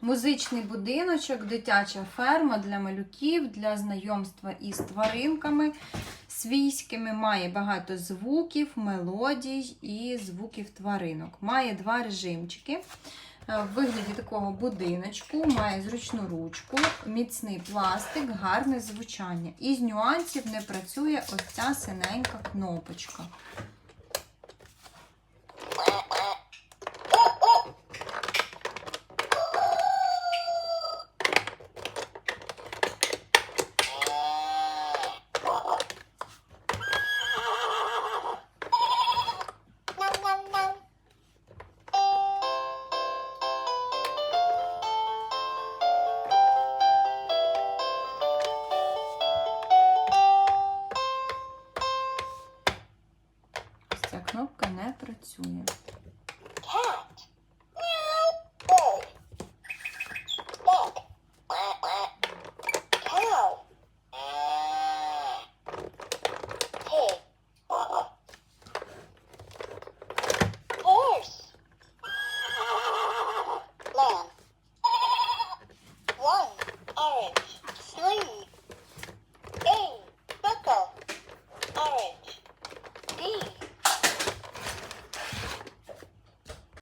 Музичний будиночок, дитяча ферма для малюків, для знайомства із тваринками свійськими. Має багато звуків, мелодій і звуків тваринок. Має два режимчики. Е, В вигляді такого будиночку має зручну ручку, міцний пластик, гарне звучання. Із нюансів не працює ось ця синенька кнопочка. Кнопка не працює.